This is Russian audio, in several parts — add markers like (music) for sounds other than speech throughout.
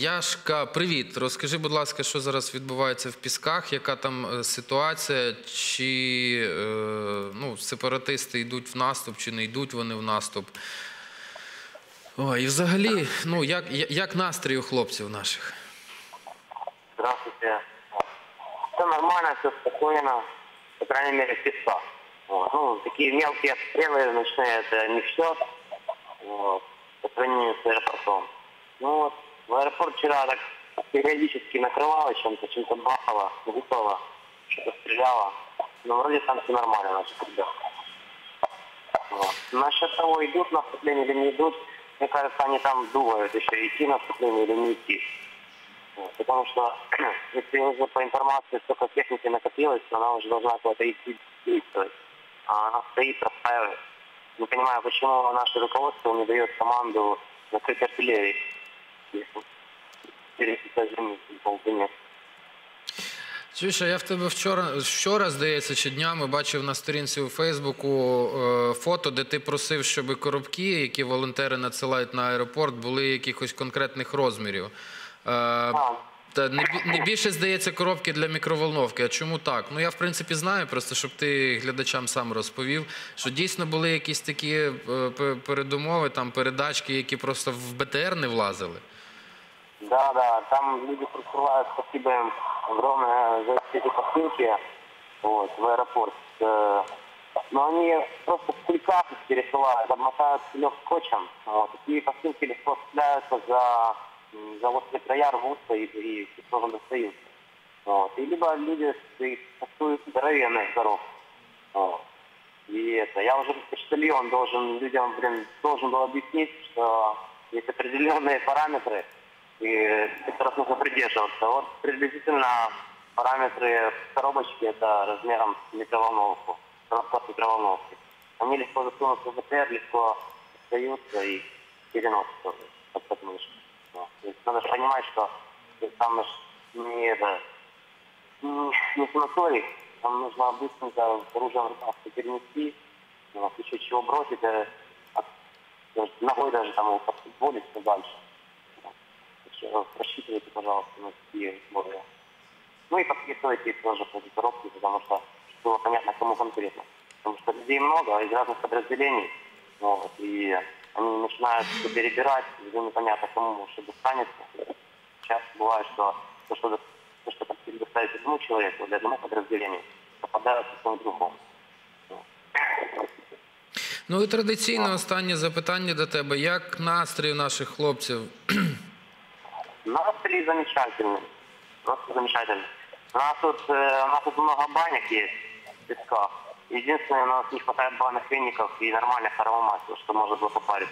Яшка, привіт. Розкажи, будь ласка, що зараз відбувається в Пісках, яка там е, ситуація? Чи е, ну, сепаратисти йдуть в наступ, чи не йдуть вони в наступ? О, і взагалі, ну, як, я- як настрій у хлопців наших? Здравствуйте. Все нормально, все спокойно, по крайней мере, в песках. Вот. Ну, такие мелкие обстрелы ночные, это не все вот, Вчера так периодически накрывало чем-то, чем-то бахало, выпало, что-то стреляло. Но вроде там все нормально, значит, ребят. Вот. Насчет того, идут наступление или не идут, мне кажется, они там думают еще, идти наступление или не идти. Вот, Потому что, (clears throat) если уже по информации столько техники накопилось, то она уже должна куда-то идти действовать. А она стоит, простаивает. Не понимаю, почему наше руководство не дает команду накрыть артиллерии. Если пересекать землю. Чуєш, а я в тебе вчора, вчора, здається, чи днями бачив на сторінці у Фейсбуку е, фото, де ти просив, щоб коробки, які волонтери надсилають на аеропорт, були якихось конкретних розмірів. Е, Та не, не більше здається коробки для мікроволновки. А чому так? Ну я в принципі знаю, просто щоб ти глядачам сам розповів, що дійсно були якісь такі е, передумови, там передачки, які просто в БТР не влазили. Да, да, там люди присылают, спасибо им огромное за эти посылки вот, в аэропорт. Э, Но они просто их пересылают, обмотают лег скотчем. Вот. Такие посылки легко цепляются за, за острые края, рвутся и, и тоже достают. Вот. И либо люди их тасуют здоровенных здоров. Вот. И это, я уже как почтальон должен людям, блин, должен был объяснить, что есть определенные параметры, и которых нужно придерживаться. Вот приблизительно параметры коробочки это размером с микроволновку, расклад микроволновки. Они легко засунутся в БТР, легко остаются и переносятся под подмышку. То есть надо же понимать, что там не это, не не санаторий, там нужно быстренько оружие в руках перенести, ну, в случае чего бросить, даже ногой даже там его подфутболить дальше. Вот. Так что Рассчитывайте, пожалуйста, на такие условия. Ну и подписывайте тоже по этой коробке, потому что чтобы было понятно, кому конкретно. Потому что людей много из разных подразделений, вот, и они начинают всё перебирать, уже непонятно кому что достанется. Часто бывает, что то, что, то, что предоставить одному человеку или одному подразделению, попадает в какому другому. Ну і традиційно останнє запитання до тебе: як настрій у наших хлопців? Настрой замечательный. Просто замечательный. У нас тут, э, у нас тут много банек есть в песках. Единственное, у нас не хватает банок веников и нормальных ароматов, чтобы можно было попарить.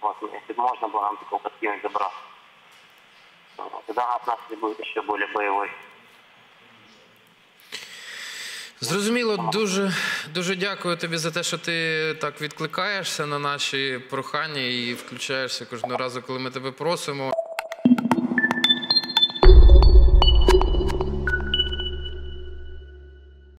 Вот, ну, если бы можно было нам такого подкинуть добра. Вот, Тогда у нас настрой будет еще более боевой. Зрозуміло, дуже дуже дякую тобі за те, що ти так відкликаєшся на наші прохання і включаєшся кожного разу, коли ми тебе просимо.